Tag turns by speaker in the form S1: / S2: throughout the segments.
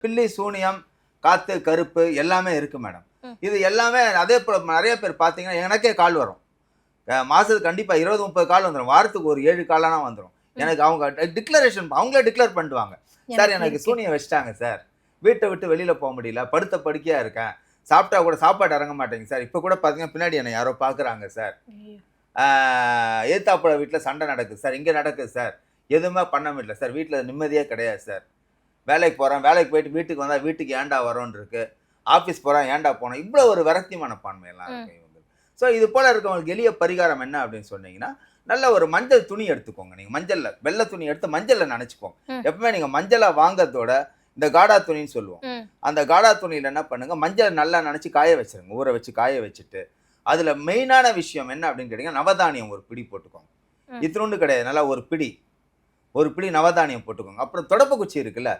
S1: பில்லி சூனியம் காத்து கருப்பு எல்லாமே இருக்கு மேடம். இது எல்லாமே அதே போல நிறைய பேர் பார்த்தீங்கன்னா எனக்கே கால் வரும். அஹ் மாசத்துக்கு கண்டிப்பா இருபது முப்பது கால் வந்துடும் வாரத்துக்கு ஒரு ஏழு காலானா வந்துடும் எனக்கு அவங்க டிக்ளரேஷன் அவங்களே டிக்ளேர் பண்ணிடுவாங்க. சார் எனக்கு. சூனியம் வச்சிட்டாங்க சார். வீட்டை விட்டு வெளியில போக முடியல. படுத்த படுக்கையா இருக்கேன். சாப்பிட்டா கூட சாப்பாடு இறங்க மாட்டேங்குது சார். இப்போ கூட பார்த்தீங்கன்னா பின்னாடி என்னை யாரோ பார்க்குறாங்க சார்.
S2: ஐயோ.
S1: ஏத்தாப்புல வீட்டில் சண்டை நடக்குது சார். இங்கே நடக்குது சார். எதுவுமே பண்ண முடியல சார். வீட்டில் நிம்மதியே கிடையாது சார். வேலைக்கு போகிறேன் வேலைக்கு போயிட்டு வீட்டுக்கு வந்தால் வீட்டுக்கு ஏன்டா வரோன்னு இருக்கு. ஆஃபீஸ் போகிறேன் ஏன்டா போனோம் இவ்வளோ ஒரு விரக்தி மனப்பான்மை எல்லாம் இருக்கு இவங்க ஸோ இது போல் இருக்கவங்களுக்கு எளிய பரிகாரம் என்ன அப்படின்னு சொன்னீங்கன்னா நல்ல ஒரு மஞ்சள் துணி எடுத்துக்கோங்க. நீங்கள் மஞ்சளில் வெள்ளை துணி எடுத்து மஞ்சளில் நினச்சிக்கோங்க. எப்பவுமே நீங்கள் மஞ்சளை வாங்குறதோட இந்த காடா துணின்னு சொல்லுவோம். அந்த காடா துணியில் என்ன பண்ணுங்க மஞ்சள் நல்லா நினச்சி காய வச்சிருங்க. ஊற வச்சு காய வச்சுட்டு அதில் மெயினான விஷயம் என்ன அப்படின்னு கேட்டிங்கன்னா நவதானியம் ஒரு பிடி போட்டுக்கோங்க. இத்தினோண்டு கிடையாது. நல்லா ஒரு பிடி. ஒரு பிடி நவதானியம் போட்டுக்கோங்க. அப்புறம் தொடப்பு குச்சி இருக்குல்ல?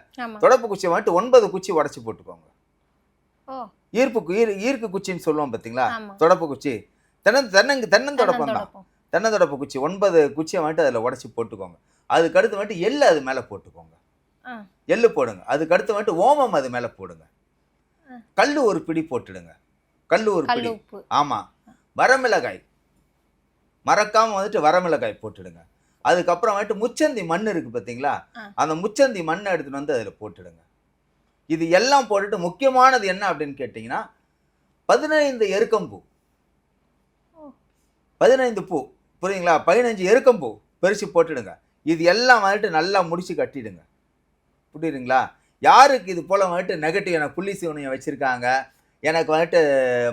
S1: தொடப்பு குச்சியை வந்துட்டு ஒன்பது குச்சி உடச்சி போட்டுக்கோங்க. ஈர்ப்பு ஈர் ஈர்க்கு குச்சின்னு சொல்லுவோம் பார்த்தீங்களா தொடப்பு குச்சி. தென்ன தென்னங்கு தென்னந்தொடப்பம் தான். தென்னந்தொடப்பு குச்சி. ஒன்பது குச்சியை வந்துட்டு அதில் உடச்சி போட்டுக்கோங்க. அதுக்கு அடுத்து வந்துட்டு எள்ளு அது மேலே போட்டுக்கோங்க. எள்ளு போடுங்க. அதுக்கு அடுத்து வந்துட்டு ஓமம் அது மேலே போடுங்க. கல் ஒரு பிடி போட்டுடுங்க. கல் ஒரு பிடி. ஆமாம் வரமிளகாய். மறக்காம வந்துட்டு வரமிளகாய் போட்டுடுங்க. அதுக்கப்புறம் வந்துட்டு முச்சந்தி மண் இருக்கு பார்த்தீங்களா. அந்த முச்சந்தி மண்ணை எடுத்துட்டு வந்து அதில் போட்டுடுங்க. இது எல்லாம் போட்டுட்டு முக்கியமானது என்ன அப்படின்னு கேட்டிங்கன்னா பதினைந்து எருக்கம்பூ. பதினைந்து பூ. புரியுங்களா பதினஞ்சு எருக்கம்பூ பறித்து போட்டுடுங்க. இது எல்லாம் வந்துட்டு நல்லா முடிச்சு கட்டிடுங்க. புரியுதுங்களா? யாருக்கு இது போல் வந்துட்டு நெகட்டிவ் எனக்கு புள்ளி சிவனையை வச்சுருக்காங்க? எனக்கு வந்துட்டு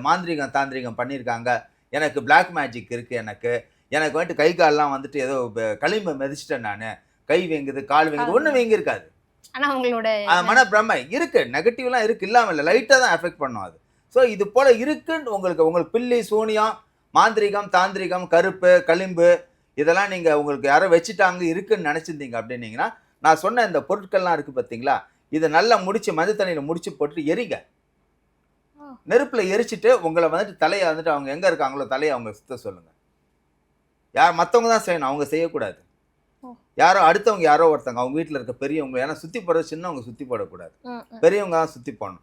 S1: மாந்திரிகம் தாந்திரிகம் பண்ணியிருக்காங்க எனக்கு பிளாக் மேஜிக் இருக்குது எனக்கு. எனக்கு வந்துட்டு கை கால்லாம் வந்துட்டு ஏதோ களிம்பு மிதிச்சிட்டேன் நான். கை வீங்குது கால் வீங்குது ஒன்றும் வீங்கியிருக்காது.
S2: ஆனா உங்களோட
S1: ஆஹ் மன பிரமை இருக்கு. நெகட்டிவ்லாம் இருக்கு. இல்லாமல் இல்லை. லைட்டாக தான் எஃபெக்ட் பண்ணும் அது. ஸோ இது போல இருக்குன்னு உங்களுக்கு உங்களுக்கு பில்லி சூனியம் மாந்திரிகம் தாந்திரிகம் கருப்பு களிம்பு இதெல்லாம் நீங்க உங்களுக்கு யாரோ வச்சுட்டாங்க இருக்குன்னு நினைச்சிருந்தீங்க அப்படின்னீங்கன்னா நான் சொன்ன இந்த பொருட்கள்லாம் இருக்கு பார்த்தீங்களா இதை நல்லா முடிச்சு மஞ்சள் தண்ணியில் முடிச்சு போட்டு எரிங்க. நெருப்புல எரிச்சிட்டு உங்களை வந்துட்டு தலையை வந்துட்டு அவங்க எங்க இருக்காங்களோ தலையை அவங்க சுத்த சொல்லுங்க. யார் மற்றவங்க தான் செய்யணும் அவங்க செய்யக்கூடாது. யாரோ அடுத்தவங்க யாரோ ஒருத்தங்க அவங்க வீட்டில் இருக்க பெரியவங்க ஏன்னா சுத்தி போடுறது சின்னவங்க சுத்தி போடக்கூடாது. பெரியவங்க தான் சுற்றி போடணும்